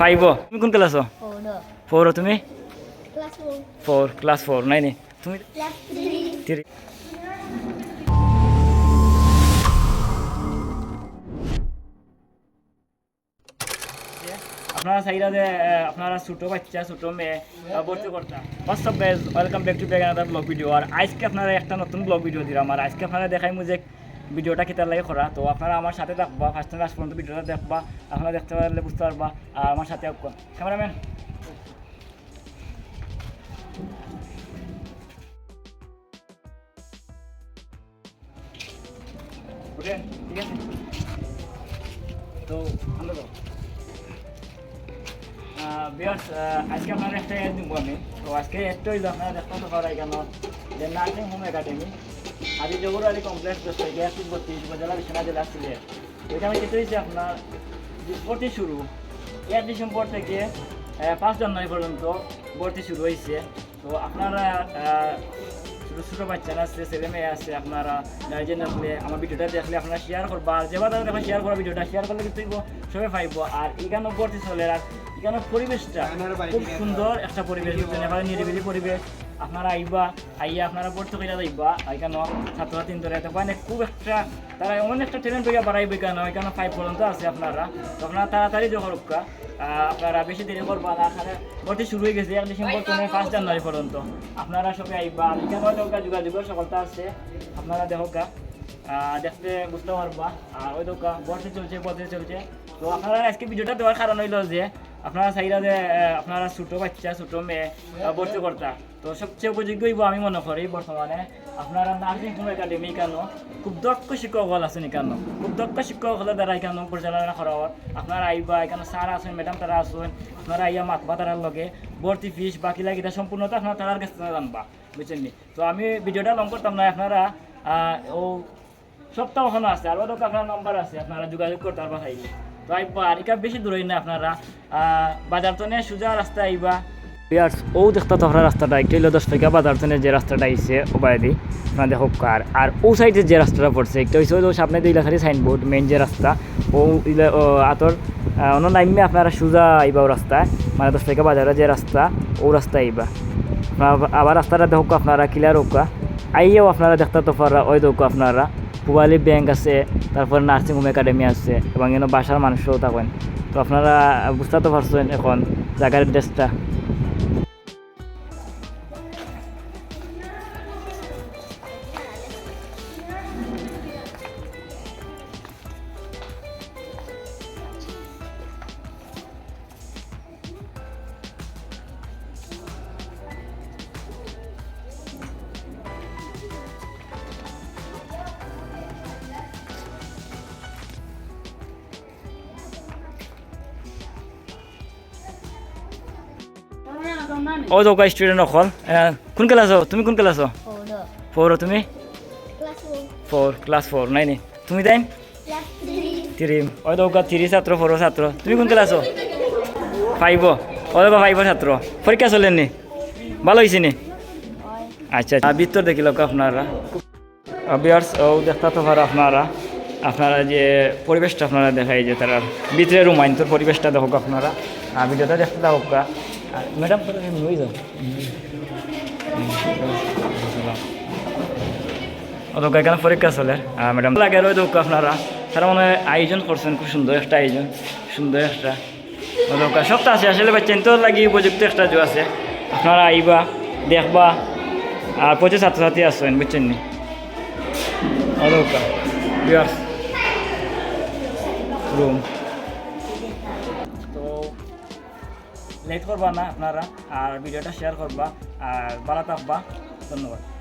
Five তুমি কোন class. Four তুমি. ফোর ক্লাস ফোর নাই নি তুমি থ্রি আপনারা চাইরা যে আপনারা ছোটো বাচ্চা ছোটো মেয়ে ভর্তি করতা। First of base welcome back to back another vlog video আর আজকে আপনারা একটা নতুন ব্লগ ভিডিও দিলাম। আর আজকে আপনারা দেখাই যে ভিডিওটা কেতার লাগে করা তো আপনারা আমার সাথে থাকবা ফার্স্ট থেকে লাস্ট পর্যন্ত ভিডিওটা দেখবা, আপনারা দেখতে পারলে বুঝতে পারবা। আর আমার সাথে ক্যামেরাম্যান ঠিক আছে? তো আজকে আপনার একটা দিব আমি। তো আজকে এডটা আপনারা দেখতে পারা কেন যে নার্সিং হোম একাডেমি আদি জবর আলী কমপ্লেক্স দশটা গ্যাস বত্রিশ উপজেলা বিশ্বনাথ জেলা সিলেট ওইখানে কেটে হয়েছে আপনার ভর্তি শুরু এক ডিসেম্বর থেকে পাঁচ জানুয়ারি পর্যন্ত ভর্তি শুরু হয়েছে তো আপনারা ছোটো ছোটো বাচ্চারা আছে ছেলে মেয়ে আছে আপনারা গার্জেন আসলে আমার ভিডিওটা দেখলে আপনারা শেয়ার করবা আর যেবার তারা দেখো শেয়ার করা ভিডিওটা শেয়ার করলে কিন্তু সবাই পাইব। আর এখানে ভর্তি চলে। আর এখানে পরিবেশটা খুব সুন্দর একটা পরিবেশ এখানে নিরিবিলি পরিবেশ আপনারা আইবা আইয়া আপনারা ভর্তি করে যাইবা। এখানে ছাত্রছাত্রী ধরে ওখানে খুব একটা তারা এমন একটা ট্যালেন্ট হইয়া বাড়াইবে কেন? এখানে ফাইভ পর্যন্ত আছে আপনারা? তো আপনারা তাড়াতাড়ি যখন রক্ষা আপনারা বেশি দেরি করবা এখানে ভর্তি শুরু হয়ে গেছে এক ডিসেম্বর থেকে ফার্স্ট জানুয়ারি পর্যন্ত। আপনারা সবাই আইবা। এখানে হয়তো যোগাযোগের সকলটা আছে। আপনারা আহ, দেখতে বুঝতে পারবা। আর ওই দোকা ভর্তি চলছে ভর্তি চলছে। তো আপনারা আজকে ভিডিওটা দেওয়ার কারণ হইল যে আপনারা চাইরা যে আপনারা ছোটো বাচ্চা, ছোটো মেয়ে ভর্তি করতা, তো সবচেয়ে উপযোগ্য হইব আমি মনে করি বর্তমানে। আপনারা নার্সিং হোম একাডেমি কেন, খুব দক্ষ শিক্ষক হল আছেন কেন, খুব দক্ষ শিক্ষক হলে দ্বারা এখানে পরিচালনা করা হয় আপনারা আইবা, এখানে স্যার আছেন, ম্যাডাম তারা আছেন, আপনারা আইয়া মাতবা তারার লগে, ভর্তি ফিস, বাকি লাগে এটা সম্পূর্ণটা আপনারা তারার কাছে জানবা, বুঝছেন নি? তো আমি ভিডিওটা লং করতাম না, আপনারা ও সপ্তাহ আছে আর ওদের আপনার নাম্বার আছে, আপনারা যোগাযোগ করতে পারবা চাইলে তো আইবা আর বেশি দূরই না আপনারা। বাজার তো সোজা রাস্তা আইবা। ও দেখতে তো রাস্তাটা, একটা হইল দশ টাকা বাজার তো যে রাস্তাটা আইছে ও বাইরে আপনার দেখো কার। আর ও সাইডে যে রাস্তাটা পড়ছে, একটা হইছে ওই সামনে দুই লাখারি সাইনবোর্ড মেইন যে রাস্তা, ও আতর অন্য নাইমে আপনারা সোজা আইবা ও রাস্তায় মানে দশ টাকা বাজারে যে রাস্তা, ও রাস্তা আইবা। আবার রাস্তাটা দেখো, আপনারা ক্লিয়ার হোক আইয়াও আপনারা দেখতে তো পারা, ওই দেখো আপনারা। পুবালি ব্যাংক আছে, তারপর নার্সিং হোম একাডেমি আছে, এবং এখানে বাসার মানুষও থাকেন। তো আপনারা বুঝতে তো পারছেন এখন জায়গার ড্রেসটা ও তো স্টুডেন্ট অকল কোন ক্লাস তুমি কোন Four. ফোর তুমি four. ফোর ক্লাস নাই নি তুমি তাই three. থ্রি ওই তো থ্রি ছাত্র ফোর তুমি কোন ক্লাস ফাইভ ও তো ফাইভ ছাত্র পরীক্ষা চলেন নি ভালো হয়েছে নি আচ্ছা আচ্ছা ভিতর দেখিল আপনারা বিয়ার্স ও দেখতে তো পারো আপনারা আপনারা যে পরিবেশটা আপনারা দেখাই যে তারা ভিতরে রুমাইন তোর পরিবেশটা দেখো আপনারা ভিডিওটা দেখতে থাকো ম্যাডাম নই যাও ওদের এখানে পরীক্ষা চলে আর ম্যাডাম লাগে ওই দোক আপনারা তারা মনে হয় আয়োজন করছেন খুব সুন্দর একটা আয়োজন সুন্দর একটা ওদের সপ্তাহ আছে আসলে বাচ্চেন তো লাগি উপযুক্ত একটা জো আছে আপনারা আইবা দেখবা আর প্রচুর ছাত্রছাত্রী আসছেন বুঝছেন নি বিয়ার্স রুম তো লেট করবা না আপনারা আর ভিডিওটা শেয়ার করবা আর ভালো থাকবা ধন্যবাদ।